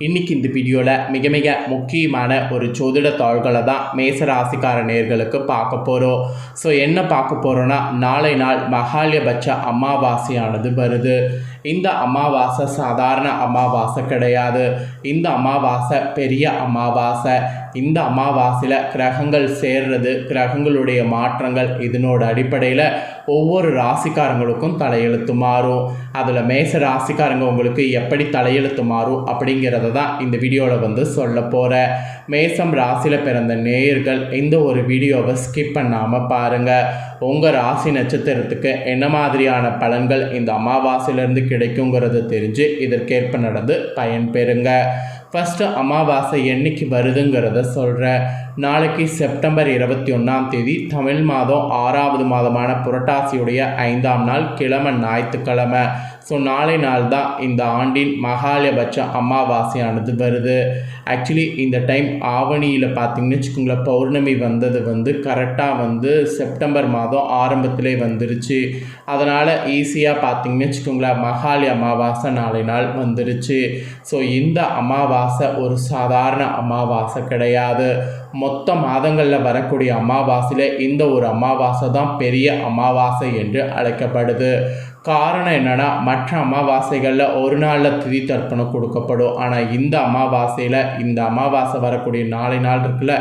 இன்னைக்கு இந்த வீடியோவில் மிக மிக முக்கியமான ஒரு ஜோதிட தாள்களை தான் மேச ராசிக்கார நேர்களுக்கு பார்க்க போகிறோம் ஸோ என்ன பார்க்க போகிறோன்னா நாளை நாள் மகாலயபட்ச அமாவாசையானது வருது. இந்த அமாவாசை சாதாரண அமாவாசை கிடையாது. இந்த அமாவாசை பெரிய அமாவாசை. இந்த அமாவாசையில் கிரகங்கள் சேர்றது கிரகங்களுடைய மாற்றங்கள் இதனோட அடிப்படையில் ஒவ்வொரு ராசிக்காரங்களுக்கும் தலையெழுத்து மாறும். அதில் மேச ராசிக்காரங்க உங்களுக்கு எப்படி தலையெழுத்து மாறும் அப்படிங்கிறத தான் இந்த வீடியோவில் வந்து சொல்ல போகிறேன் மேசம் ராசியில் பிறந்த நேயர்கள் இந்த ஒரு வீடியோவை ஸ்கிப் பண்ணாமல் பாருங்கள் உங்கள் ராசி நட்சத்திரத்துக்கு என்ன மாதிரியான பலன்கள் இந்த அமாவாசையிலேருந்து கிடைக்குங்கிறத தெரிஞ்சு இதற்கேற்ப நடந்து பயன்பெறுங்க ஃபஸ்ட்டு அமாவாசை என்னைக்கு வருதுங்கிறத சொல்கிறேன் நாளைக்கு செப்டம்பர் இருபத்தி ஒன்றாம் தேதி தமிழ் மாதம் ஆறாவது மாதமான புரட்டாசியுடைய ஐந்தாம் நாள் கிழமை ஞாயிற்றுக்கிழமை. ஸோ நாளை நாள் தான் இந்த ஆண்டின் மகாலயபட்ச அமாவாசையானது வருது. ஆக்சுவலி இந்த டைம் ஆவணியில் பார்த்தீங்கன்னு வச்சுக்கோங்களேன் பௌர்ணமி வந்தது வந்து கரெக்டாக வந்து செப்டம்பர் மாதம் ஆரம்பத்திலே வந்துருச்சு. அதனால் ஈஸியாக பார்த்தீங்கன்னு வச்சுக்கோங்களேன் மகாலி அமாவாசை நாளை நாள் வந்துருச்சு. ஸோ இந்த அமாவாசை ஒரு சாதாரண அமாவாசை கிடையாது. மொத்த மாதங்களில் வரக்கூடிய அமாவாசையில் இந்த ஒரு அமாவாசை தான் பெரிய அமாவாசை என்று அழைக்கப்படுது. காரணம் என்னென்னா மற்ற அமாவாசைகளில் ஒரு நாளில் திதி தர்ப்பணம் கொடுக்கப்படும். ஆனால் இந்த அமாவாசையில் இந்த அமாவாசை வரக்கூடிய நாளை நாள் இருக்குல்ல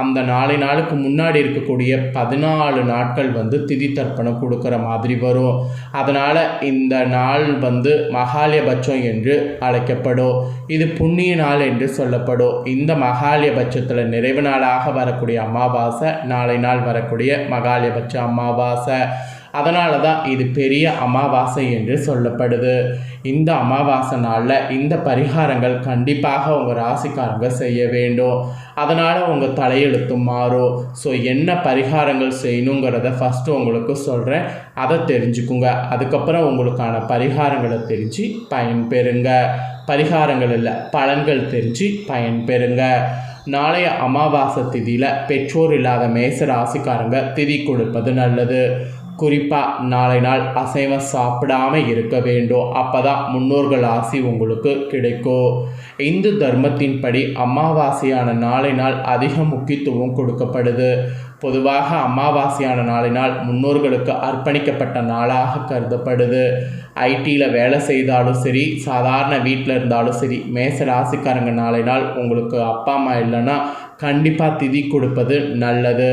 அந்த நாளை நாளுக்கு முன்னாடி இருக்கக்கூடிய பதினாலு நாட்கள் வந்து திதி தர்ப்பணம் கொடுக்குற மாதிரி வரும். அதனால் இந்த நாள் வந்து மகாலயபட்சம் என்று அழைக்கப்படும். இது புண்ணிய நாள் என்று சொல்லப்படும். இந்த மகாலயபட்சத்தில் நிறைவு நாளாக வரக்கூடிய அமாவாசை நாளை நாள் வரக்கூடிய மகாலயபட்ச அமாவாசை. அதனால தான் இது பெரிய அமாவாசை என்று சொல்லப்படுது. இந்த அமாவாசை நாளில் இந்த பரிகாரங்கள் கண்டிப்பாக உங்கள் ராசிக்காரங்க செய்ய வேண்டும். அதனால் உங்கள் தலையெழுத்து மாறும். ஸோ என்ன பரிகாரங்கள் செய்யணுங்கிறத ஃபஸ்ட்டு உங்களுக்கு சொல்கிறேன் அதை தெரிஞ்சுக்குங்க. அதுக்கப்புறம் உங்களுக்கான பரிகாரங்களை தெரிஞ்சு பயன்பெறுங்க. பரிகாரங்கள் இல்லை பலன்கள் தெரிஞ்சு பயன்பெறுங்க. நாளைய அமாவாசை திதியில் பெற்றோர் இல்லாத மேச ராசிக்காரங்க திதி கொடுப்பது நல்லது. குறிப்பாக நாளை நாள் அசைவம் சாப்பிடாம இருக்க வேண்டும் அப்போ தான் முன்னோர்கள் ஆசி உங்களுக்கு கிடைக்கும் இந்து தர்மத்தின்படி அமாவாசையான நாளை நாள் அதிக முக்கியத்துவம் கொடுக்கப்படுது. பொதுவாக அமாவாசையான நாளினால் முன்னோர்களுக்கு அர்ப்பணிக்கப்பட்ட நாளாக கருதப்படுது. ஐடியில் வேலை செய்தாலும் சரி சாதாரண வீட்டில் இருந்தாலும் சரி மேச ராசிக்காரங்க நாளினால் உங்களுக்கு அப்பா அம்மா இல்லைன்னா கண்டிப்பாக திதி கொடுப்பது நல்லது.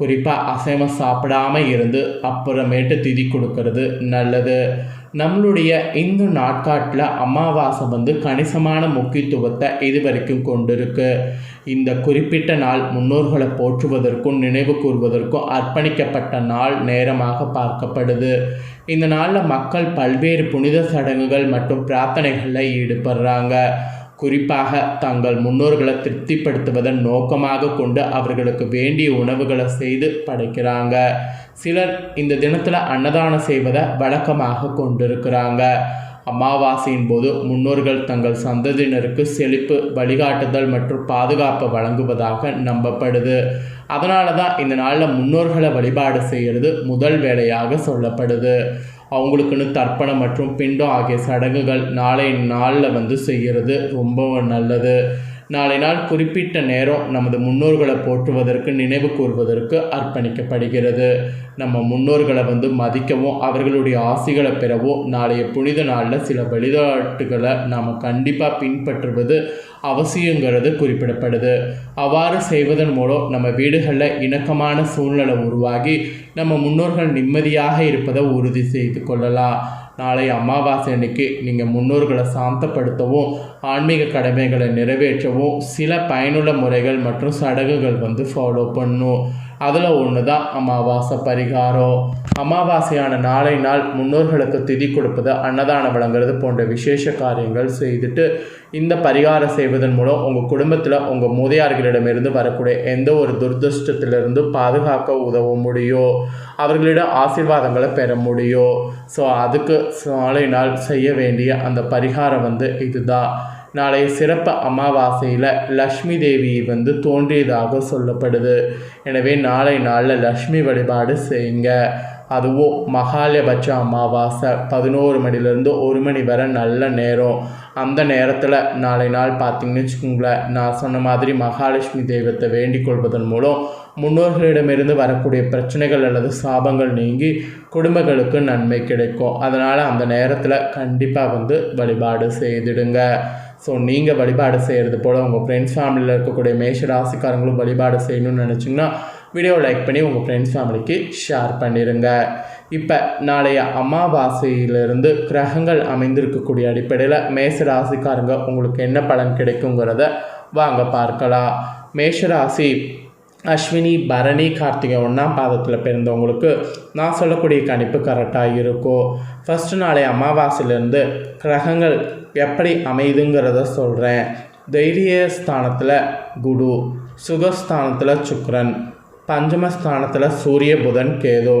குறிப்பாக அசைவம் சாப்பிடாம இருந்து அப்புறமேட்டு திதி கொடுக்கறது நல்லது. நம்மளுடைய இந்து நாட்காட்டில் அமாவாசை வந்து கணிசமான முக்கியத்துவத்தை இது வரைக்கும் கொண்டிருக்கு. இந்த குறிப்பிட்ட நாள் முன்னோர்களை போற்றுவதற்கும் நினைவு கூறுவதற்கும் அர்ப்பணிக்கப்பட்ட நாள் நேரமாக பார்க்கப்படுது. இந்த நாளில் மக்கள் பல்வேறு புனித சடங்குகள் மற்றும் பிரார்த்தனைகளில் ஈடுபடுறாங்க. குறிப்பாக தங்கள் முன்னோர்களை திருப்திப்படுத்துவதன் நோக்கமாக கொண்டு அவர்களுக்கு வேண்டிய உணவுகளை செய்து படைக்கிறாங்க. சிலர் இந்த தினத்தில் அன்னதானம் செய்வதை வழக்கமாக கொண்டிருக்கிறாங்க. அமாவாசையின் போது முன்னோர்கள் தங்கள் சந்ததியினருக்கு செழிப்பு வழிகாட்டுதல் மற்றும் பாதுகாப்பை வழங்குவதாக நம்பப்படுது. அதனால தான் இந்த நாளில் முன்னோர்களை வழிபாடு செய்கிறது முதல் வேலையாக சொல்லப்படுது. அவங்களுக்குன்னு தர்ப்பணம் மற்றும் பிண்டம் ஆகிய சடங்குகள் நாளை நாளில் வந்து செய்கிறது ரொம்ப நல்லது. நாளை நாள் குறிப்பிட்ட நேரம் நமது முன்னோர்களை போற்றுவதற்கு நினைவு கூறுவதற்கு அர்ப்பணிக்கப்படுகிறது. நம்ம முன்னோர்களை வந்து மதிக்கவும் அவர்களுடைய ஆசைகளை பெறவும் நாளைய புனித நாளில் சில வழிபாட்டுகளை நாம் கண்டிப்பாக பின்பற்றுவது அவசியங்கிறது குறிப்பிடப்படுது. அவ்வாறு செய்வதன் மூலம் நம்ம வீடுகளில் இணக்கமான சூழ்நிலை உருவாகி நம்ம முன்னோர்கள் நிம்மதியாக இருப்பதை உறுதி செய்து கொள்ளலாம். நாளை அமாவாசை அன்னைக்கு நீங்கள் முன்னோர்களை சாந்தப்படுத்தவும் ஆன்மீக கடமைகளை நிறைவேற்றவும் சில பயனுள்ள முறைகள் மற்றும் சடங்குகள் வந்து ஃபாலோ பண்ணும். அதில் ஒன்று தான் அமாவாசை பரிகாரம். அமாவாசையான நாளை நாள் முன்னோர்களுக்கு திதி கொடுப்பது அன்னதானம் வழங்குறது போன்ற விசேஷ காரியங்கள் செய்துட்டு இந்த பரிகாரம் செய்வதன் மூலம் உங்கள் குடும்பத்தில் உங்கள் மூதையார்களிடமிருந்து வரக்கூடிய எந்த ஒரு துர்திருஷ்டத்திலிருந்து பாதுகாக்க உதவ முடியும் அவர்களிடம் ஆசீர்வாதங்களை பெற முடியும் ஸோ அதுக்கு நாளை நாள் செய்ய வேண்டிய அந்த பரிகாரம் வந்து இதுதான். நாளைய சிறப்பு அமாவாசையில் லக்ஷ்மி தேவி வந்து தோன்றியதாக சொல்லப்படுது. எனவே நாளை நாளில் லக்ஷ்மி வழிபாடு செய்யுங்க. அதுவும் மகாலயபட்ச அமாவாசை பதினோரு மணிலேருந்து ஒரு மணி வரை நல்ல நேரம். அந்த நேரத்தில் நாளை நாள் பார்த்தீங்கன்னு வச்சுக்கோங்களேன் நான் சொன்ன மாதிரி மகாலட்சுமி தெய்வத்தை வேண்டிக் கொள்வதன் மூலம் முன்னோர்களிடமிருந்து வரக்கூடிய பிரச்சனைகள் அல்லது சாபங்கள் நீங்கி குடும்பங்களுக்கு நன்மை கிடைக்கும். அதனால் அந்த நேரத்தில் கண்டிப்பாக வந்து வழிபாடு செய்திடுங்க. ஸோ நீங்கள் வழிபாடு செய்கிறது போல் உங்கள் ஃப்ரெண்ட்ஸ் ஃபேமிலியில் இருக்கக்கூடிய மேஷ ராசிக்காரங்களும் வழிபாடு செய்யணும்னு நினச்சிங்கன்னா வீடியோ லைக் பண்ணி உங்கள் ஃப்ரெண்ட்ஸ் ஃபேமிலிக்கு ஷேர் பண்ணிடுங்க இப்போ நாளைய அமாவாசையிலிருந்து கிரகங்கள் அமைந்திருக்கக்கூடிய அடிப்படையில் மேஷ ராசிக்காரங்க உங்களுக்கு என்ன பலன் கிடைக்குங்கிறத வாங்க பார்க்கலாம். மேஷராசி அஸ்வினி பரணி கார்த்திகை ஒன்றாம் பாதத்தில் பிறந்தவங்களுக்கு நான் சொல்லக்கூடிய கணிப்பு கரெக்டாக இருக்கும் ஃபஸ்ட்டு நாளை அமாவாசையிலேருந்து கிரகங்கள் எப்படி அமைதுங்கிறத சொல்கிறேன் தைரிய ஸ்தானத்தில் குரு சுகஸ்தானத்தில் சுக்ரன் பஞ்சமஸ்தானத்தில் சூரிய புதன் கேது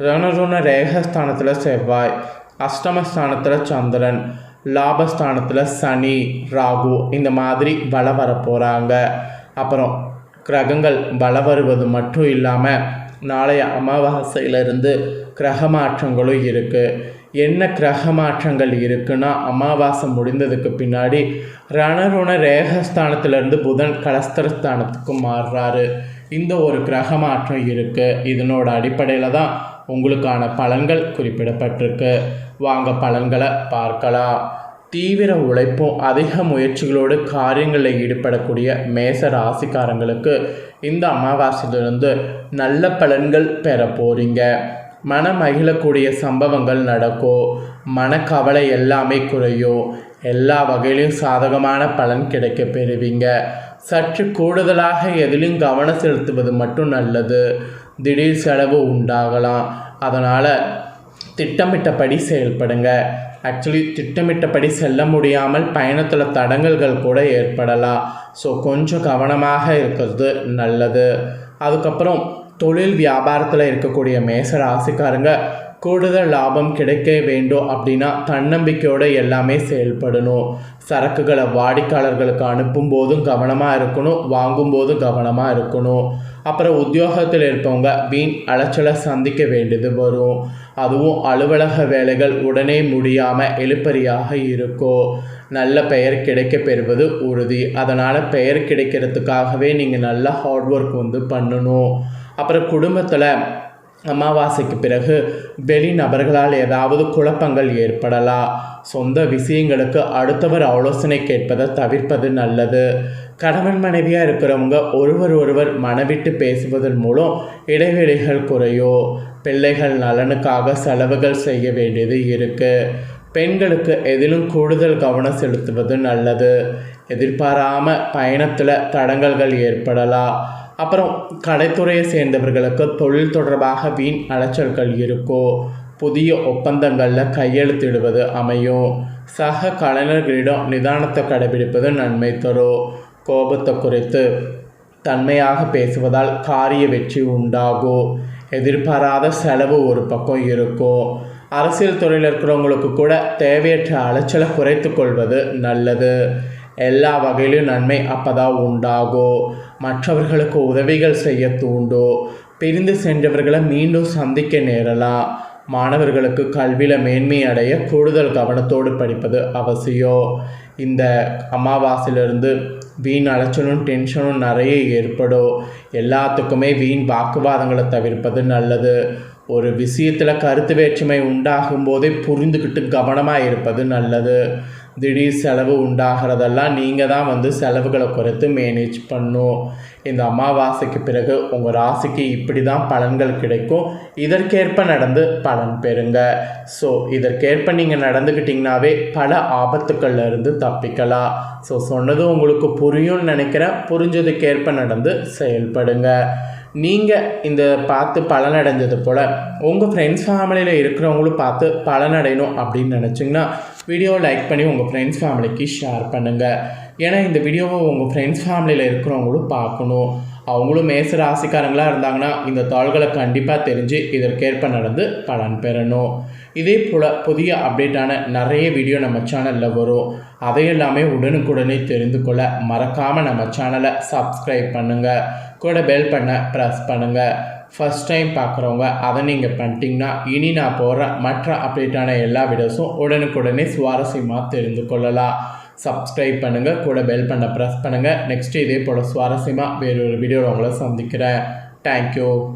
ரணருண ரேகஸ்தானத்தில் செவ்வாய் அஷ்டமஸ்தானத்தில் சந்திரன் லாபஸ்தானத்தில் சனி ராகு இந்த மாதிரி வள வர போகிறாங்க அப்புறம் கிரகங்கள் பல வருவது மட்டும் இல்லாமல் நாளைய அமாவாசையிலிருந்து கிரக மாற்றங்களும் இருக்குது என்ன கிரக மாற்றங்கள் இருக்குன்னா அமாவாசை முடிந்ததுக்கு பின்னாடி ரணருண ரேகஸ்தானத்திலிருந்து புதன் கலஸ்தரஸ்தானத்துக்கு மாறுறாரு. இந்த ஒரு கிரக மாற்றம் இருக்குது இதனோட அடிப்படையில் தான் உங்களுக்கான பலன்கள் குறிப்பிடப்பட்டிருக்கு. வாங்க பலன்களை பார்க்கலாம். தீவிர உழைப்பும் அதிக முயற்சிகளோடு காரியங்களில் ஈடுபடக்கூடிய மேச ராசிக்காரங்களுக்கு இந்த அமாவாசையிலிருந்து நல்ல பலன்கள் பெற போகிறீங்க மன மகிழக்கூடிய சம்பவங்கள் நடக்கும் மனக்கவலை எல்லாமே குறையும். எல்லா வகையிலும் சாதகமான பலன் கிடைக்க பெறுவீங்க. சற்று கூடுதலாக எதிலும் கவனம் செலுத்துவது மட்டும் நல்லது. திடீர் செலவு உண்டாகலாம். அதனால் திட்டமிட்டபடி செயல்படுங்க. ஆக்சுவலி திட்டமிட்டபடி செல்ல முடியாமல் பயணத்தில் தடங்கல்கள் கூட ஏற்படலாம். ஸோ கொஞ்சம் கவனமாக இருக்கிறது நல்லது. அதுக்கப்புறம் தொழில் வியாபாரத்தில் இருக்கக்கூடிய மேச ராசிக்காரங்க கூடுதல் லாபம் கிடைக்க வேண்டும் அப்படின்னா தன்னம்பிக்கையோடு எல்லாமே செயல்படணும். சரக்குகளை வாடிக்கையாளர்களுக்கு அனுப்பும் போதும் கவனமாக இருக்கணும். வாங்கும் போதும் கவனமாக இருக்கணும். அப்புறம் உத்தியோகத்தில் இருப்பவங்க வீண் அலைச்சலை சந்திக்க வேண்டியது வரும். அதுவும் அலுவலக வேலைகள் உடனே முடியாமல் எழுப்பறியாக இருக்கும். நல்ல பெயர் கிடைக்க பெறுவது உறுதி. அதனால் பெயர் கிடைக்கிறதுக்காகவே நீங்கள் நல்லா ஹார்ட் ஒர்க் வந்து பண்ணணும். அப்புறம் குடும்பத்தில் அமாவாசைக்கு பிறகு வெளி நபர்களால் ஏதாவது குழப்பங்கள் ஏற்படலாம் சொந்த விஷயங்களுக்கு அடுத்தவர் ஆலோசனை கேட்பதை தவிர்ப்பது நல்லது. கணவன் மனைவியாக இருக்கிறவங்க ஒருவர் ஒருவர் மனவிட்டு பேசுவதன் மூலம் இடைவெளிகள் குறையும் பிள்ளைகள் நலனுக்காக செலவுகள் செய்ய வேண்டியது இருக்குது பெண்களுக்கு எதிலும் கூடுதல் கவனம் செலுத்துவது நல்லது. எதிர்பாராமல் பயணத்தில் தடங்கல்கள் ஏற்படலாம் அப்புறம் கலைத்துறையை சேர்ந்தவர்களுக்கு தொழில் தொடர்பாக வீண் அலைச்சல்கள் இருக்கோ? புதிய ஒப்பந்தங்களில் கையெழுத்திடுவது அமையும் சக கலைஞர்களிடம் நிதானத்தை கடைபிடிப்பது நன்மை தரும் கோபத்தை குறைத்து தன்மையாக பேசுவதால் காரிய வெற்றி உண்டாகும் எதிர்பாராத செலவு ஒரு பக்கம் இருக்கும் அரசியல் துறையில் இருக்கிறவங்களுக்கு கூட தேவையற்ற அலைச்சலை குறைத்து கொள்வது நல்லது. எல்லா வகையிலும் நன்மை அப்பதான் உண்டாகும் மற்றவர்களுக்கு உதவிகள் செய்ய தூண்டும் பிரிந்து சென்றவர்களை மீண்டும் சந்திக்க நேரலாம் மாணவர்களுக்கு கல்வியில் மேன்மை அடைய கூடுதல் கவனத்தோடு படிப்பது அவசியம் இந்த அமாவாசையிலிருந்து வீண் அலைச்சலும் டென்ஷனும் நிறைய ஏற்படும் எல்லாத்துக்குமே வீண் வாக்குவாதங்களை தவிர்ப்பது நல்லது. ஒரு விஷயத்தில் கருத்து வேற்றுமை உண்டாகும் போதே புரிந்துக்கிட்டு கவனமாக இருப்பது நல்லது. திடீர் செலவு உண்டாகிறதெல்லாம் நீங்கள் தான் வந்து செலவுகளை குறைத்து மேனேஜ் பண்ணும். இந்த அமாவாசைக்கு பிறகு உங்கள் ராசிக்கு இப்படி தான் பலன்கள் கிடைக்கும். இதற்கேற்ப நடந்து பலன் பெறுங்க. ஸோ இதற்கேற்ப நீங்கள் நடந்துக்கிட்டிங்கனாவே பல ஆபத்துக்கள்ல இருந்து தப்பிக்கலாம். ஸோ சொன்னது உங்களுக்கு புரியும்னு நினைக்கிறேன். புரிஞ்சதுக்கேற்ப நடந்து செயல்படுங்க. நீங்கள் இந்த பார்த்து பலனடைஞ்சது போல் உங்கள் ஃப்ரெண்ட்ஸ் ஃபேமிலியில் இருக்கிறவங்களும் பார்த்து பலனடையணும் அப்படின்னு நினச்சிங்கன்னா வீடியோ லைக் பண்ணி உங்கள் ஃப்ரெண்ட்ஸ் ஃபேமிலிக்கு ஷேர் பண்ணுங்கள் ஏன்னா இந்த வீடியோவை உங்கள் ஃப்ரெண்ட்ஸ் ஃபேமிலியில் இருக்கிறவங்களும் பார்க்கணும். அவங்களும் மேச ராசிக்காரங்களாக இருந்தாங்கன்னா இந்த தாள்களை கண்டிப்பாக தெரிஞ்சு இதற்கேற்ப நடந்து பலன் பெறணும். இதே போல் புதிய அப்டேட்டான நிறைய வீடியோ நம்ம சேனலில் வரும். அதையெல்லாமே உடனுக்குடனே தெரிந்து கொள்ள மறக்காமல் நம்ம சேனலை சப்ஸ்கிரைப் பண்ணுங்கள் கூட பெல் பண்ண ப்ரெஸ் பண்ணுங்கள் ஃபஸ்ட் டைம் பார்க்குறவங்க அதை நீங்கள் பண்ணிட்டீங்கன்னா இனி நான் போகிற மற்ற அப்டேட்டான எல்லா வீடியோஸும் உடனுக்குடனே சுவாரஸ்யமாக தெரிந்து கொள்ளலாம். சப்ஸ்கிரைப் பண்ணுங்கள் கூட பெல் பண்ண ப்ரெஸ் பண்ணுங்கள் நெக்ஸ்ட் இதே போல் சுவாரஸ்யமாக வேறொரு வீடியோவில் உங்களை சந்திக்கிறேன். தேங்க்யூ